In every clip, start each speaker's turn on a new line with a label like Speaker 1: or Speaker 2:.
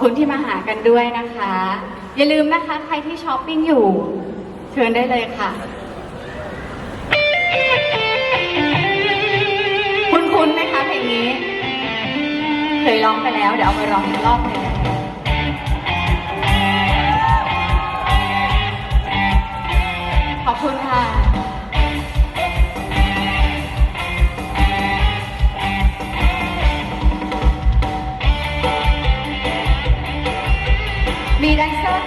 Speaker 1: คุณที่มาหากันด้วยนะคะ อย่าลืมนะคะใครที่ช้อปปิ้งอยู่ เชิญได้เลยค่ะ คุ้นๆไหมคะเพลงนี้ เคยร้องไปแล้ว เดี๋ยวเอาไปร้องอีกรอบหนึ่งขอบคุณค่ะ Thanks, guys.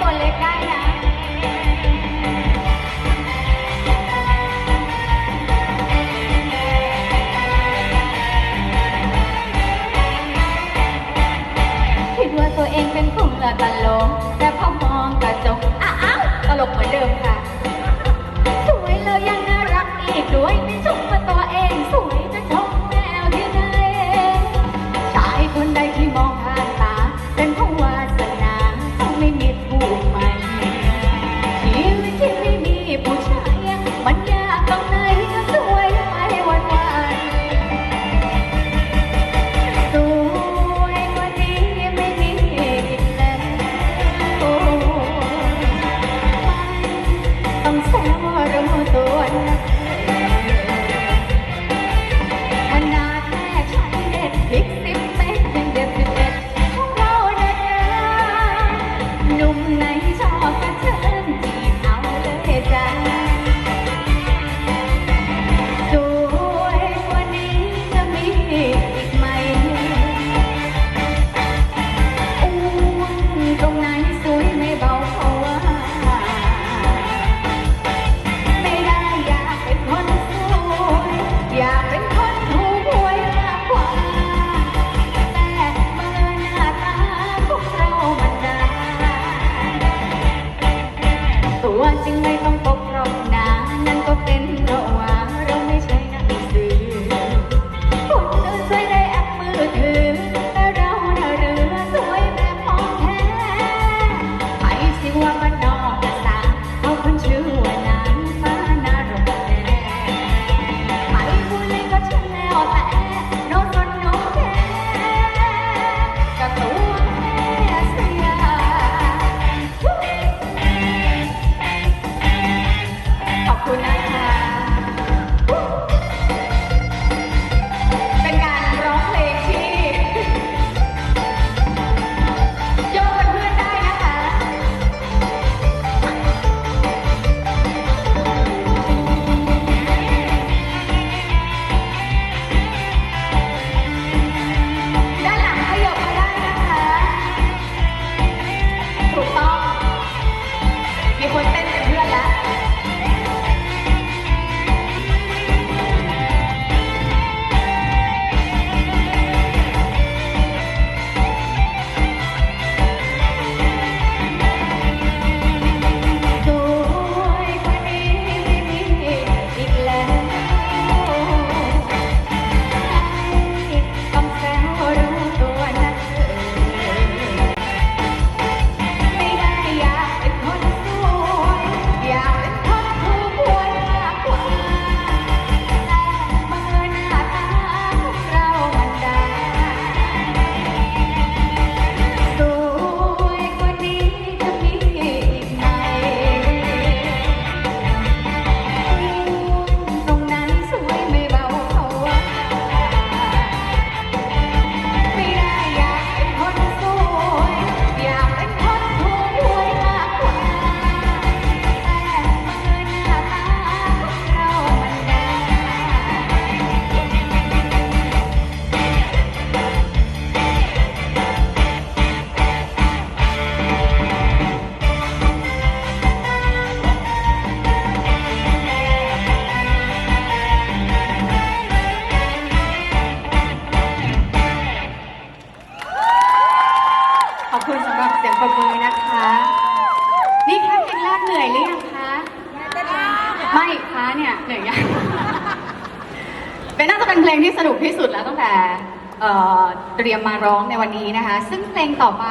Speaker 1: เตรียมมาร้องในวันนี้นะคะ ซึ่งเพลงต่อไป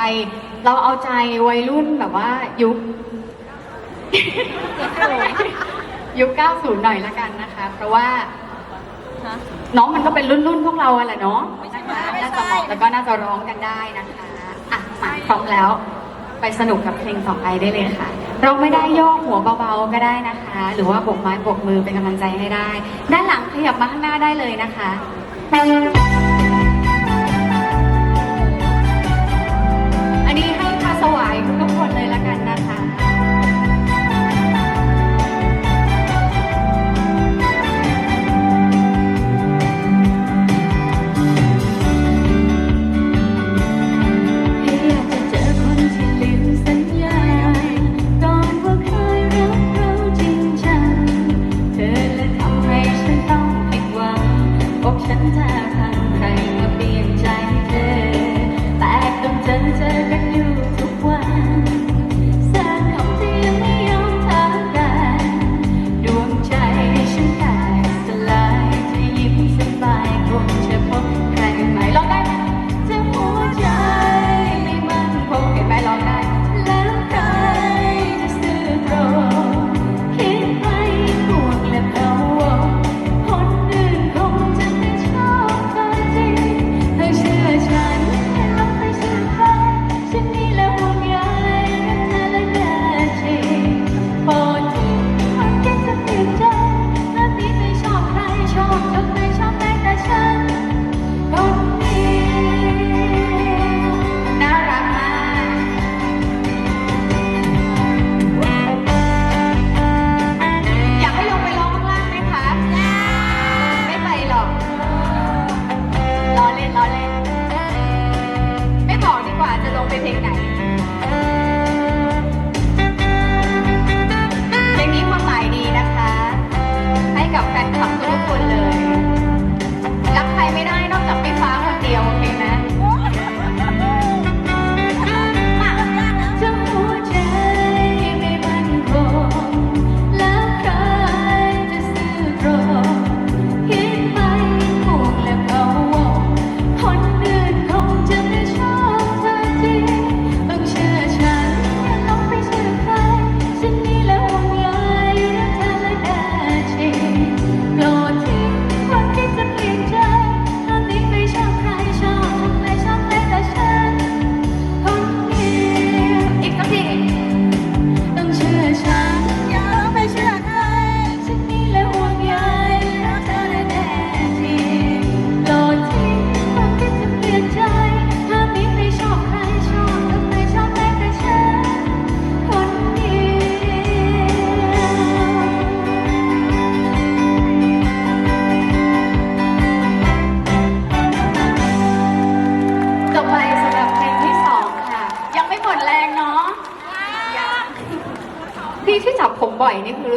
Speaker 1: เราเอาใจวัยรุ่นแบบว่ายุค ยุค 90 หน่อยละกันนะคะ เพราะว่าน้องมันก็เป็นรุ่นรุ่นพวกเราอะแหละเนาะน่าจะเหมาะแล้วก็น่าจะร้องกันได้นะคะอะพร้อมแล้ว ไปสนุกกับเพลงต่อไปได้เลยค่ะ เราไม่ได้ย่อหัวเบาๆก็ได้นะคะ หรือว่าบกไม้บกมือเป็นกำลังใจให้ได้ ด้านหลังขยับมาข้างหน้าได้เลยนะคะ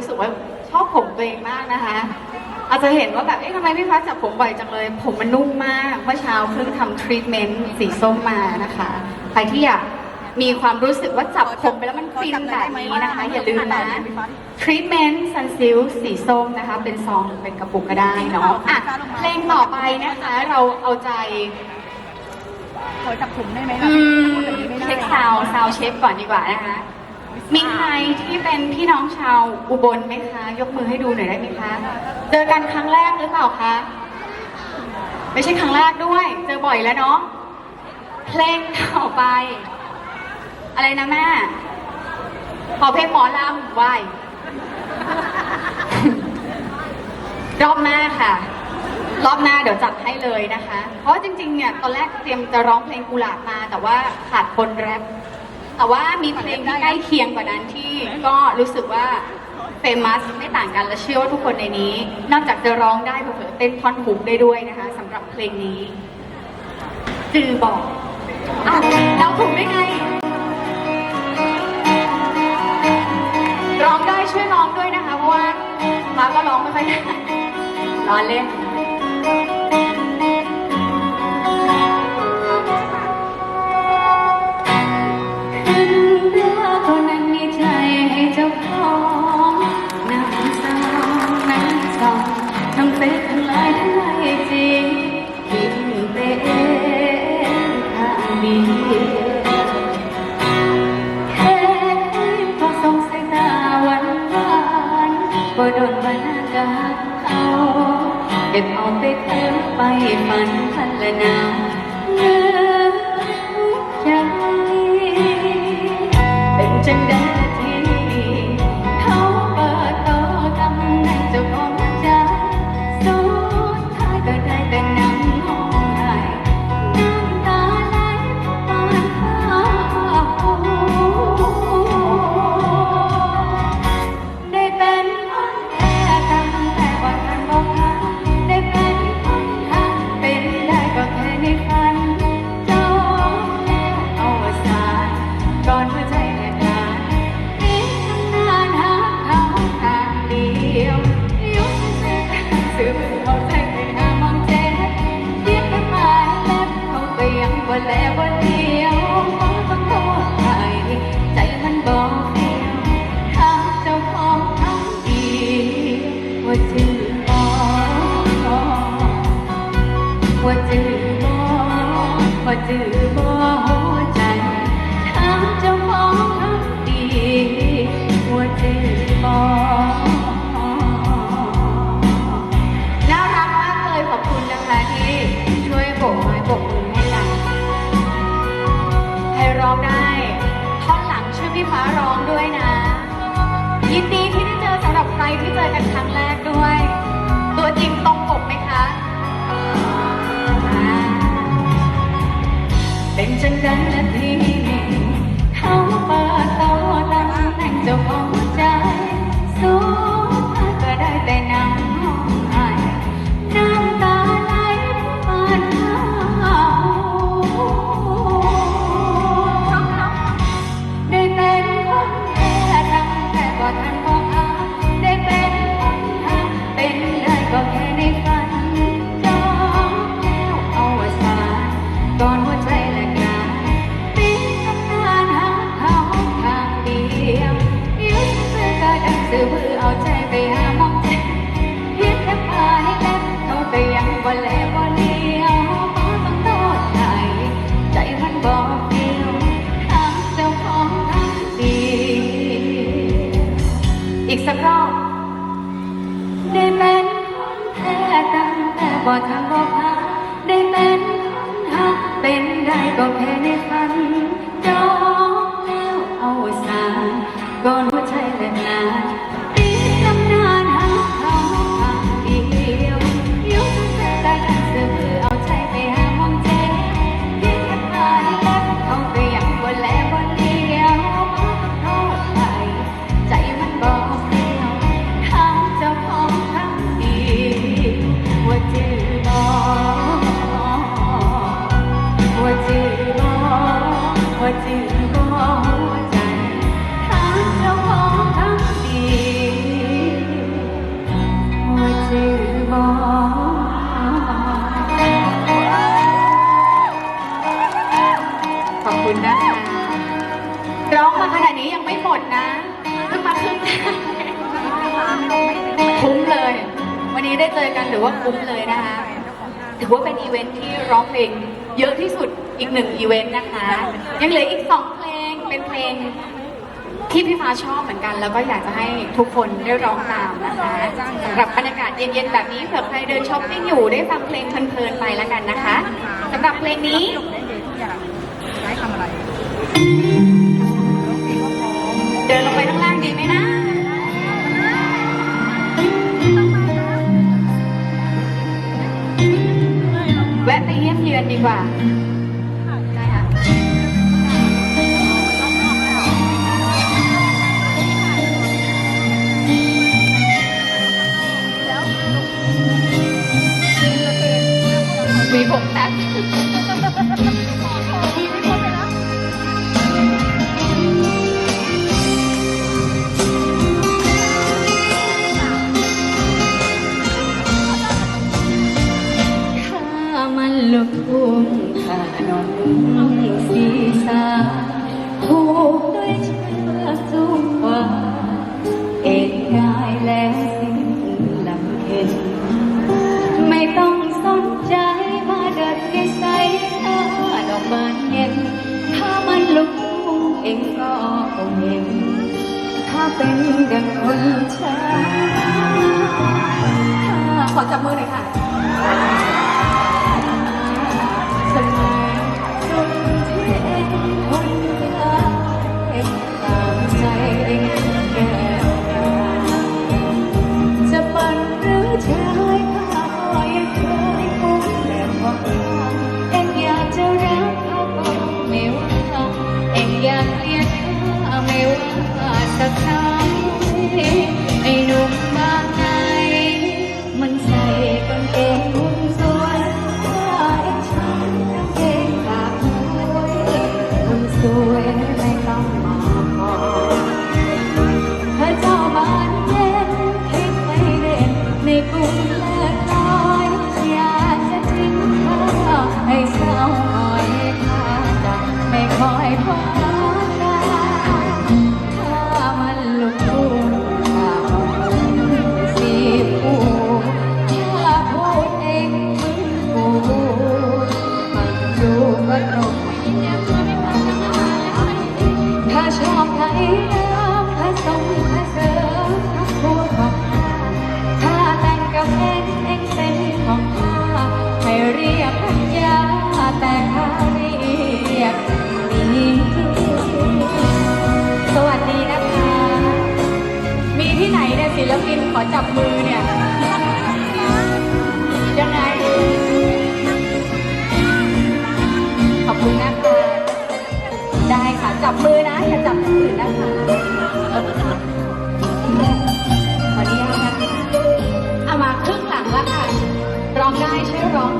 Speaker 1: รู้สึกว่าชอบผมตัวเองมากนะคะ อาจจะเห็นว่าแบบเอ๊ะทำไมพี่ฟ้าจับผมบ่อยจังเลย ผมมันนุ่มมากเมื่อเช้าเพิ่งทำทรีทเมนต์สีส้มมานะคะใครที่อยากมีความรู้สึกว่าจับผมไปแล้วมันฟินแบบนี้นะคะ อย่าลืมนะทรีทเมนต์ซันซิลสีส้มนะคะ เป็นซองหรือเป็นกระปุกก็ได้เนาะอะเพลงต่อไปนะคะ เราเอาใจ
Speaker 2: ขอจับผมได้ไหม
Speaker 1: อื
Speaker 2: ล่ะ
Speaker 1: ม
Speaker 2: พูดแบบนี้ไม่ได้
Speaker 1: เช็คซาวซาวเชฟก่อนดีกว่านะคะ มีใครที่เป็นพี่น้องชาวอุบลไหมคะ ยกมือให้ดูหน่อยได้ไหมคะ เจอกันครั้งแรกหรือเปล่าคะ ไม่ใช่ครั้งแรกด้วย เจอบ่อยแล้วเนาะ เพลงต่อไป อะไรนะแม่ ขอเพลงหมอลำไหวรอบหน้าค่ะ รอบหน้าเดี๋ยวจัดให้เลยนะคะ เพราะจริงๆเนี่ยตอนแรกเตรียมจะร้องเพลงกุหลาบมา แต่ว่าขาดคนแรป แต่ว่ามีเพลงที่ใกล้เคียงกว่านั้นที่ก็รู้สึกว่าเฟมัสไม่ต่างกันและเชื่อว่าทุกคนในนี้ นอกจากจะร้องได้เผื่อเต้นท่อนฮุกได้ด้วยนะคะสำหรับเพลงนี้ จือบอกอ้าวเราถูกได้ไง ร้องได้ช่วยร้องด้วยนะคะ เพราะว่ามาก็ร้องไม่ค่อยได้ร้อนเล่น เก็บเอาไปเพิ่มไปฝันพันละนาเนื้อใจเป็นจังได and appealing. ุณนะร้องมาขนาดนี้ยังไม่หมดนะเพิ่มาครึ่งคุ้มเลย วันนี้ได้เจอกันถือว่าคุ้มเลยนะคะ ถือว่าเป็นอีเวนท์ที่ร้องเพลงเยอะที่สุด อีกหนึ่งอีเวนต์นะคะ ยังเหลืออีกสองเพลงเป็นเพลงที่พี่ฟ้าชอบเหมือนกัน แล้วก็อยากจะให้ทุกคนได้ร้องตามนะคะกับบรรยากาศเย็นๆแบบนี้เผื่อใครเดินช้อปปิ้งอยู่ได้ฟังเพลงเพลินๆไปแล้วกันนะคะสำหรับเพลงนี้
Speaker 2: ได้ทำอะไร
Speaker 1: เดินลงไปข้างล่างดีไหมนะแวะไปเยี่ยมเยือนดีกว่า นอนนิ่งสีสาผูกด้วยเชือกสุขกว่าเอ็นกายแล้วสิ้นลำเข็นไม่ต้องสนใจมาดัดนิสัยตาดอกบานเย็นถ้ามันลุกเองก็คงเห็นถ้าเป็นดังคนช้าขอจับมือหน่อยค่ะ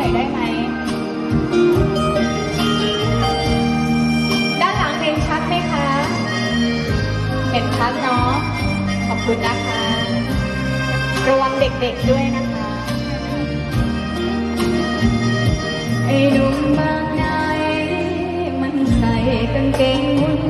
Speaker 1: หน่อยได้ไหม ด้านหลังเห็นชัดไหมคะ เห็นชัดเนาะ ขอบคุณนะคะ ระวังเด็กๆด้วยนะคะ ไอ้หนุ่มบางนายมันใส่กางเกง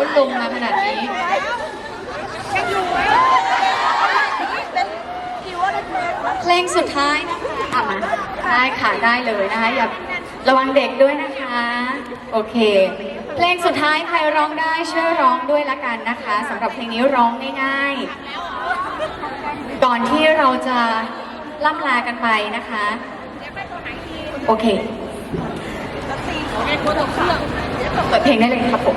Speaker 1: โอ้โหลงมาขนาดนี้
Speaker 2: ยังอยู่ไหมเป็นคิวอะไรเพลงวะ
Speaker 1: เพลงสุดท้ายนะคะมาได้ค่ะได้เลยนะคะอย่าระวังเด็กด้วยนะคะ โอเค เพลงสุดท้ายใครร้องได้ช่วยร้องด้วยละกันนะคะสำหรับเพลงนี้ร้องง่ายๆ ก่อนที่เราจะล่ำลากันไปนะคะ โอเค
Speaker 2: เปิ
Speaker 1: ดเพลงได้เลยครับผม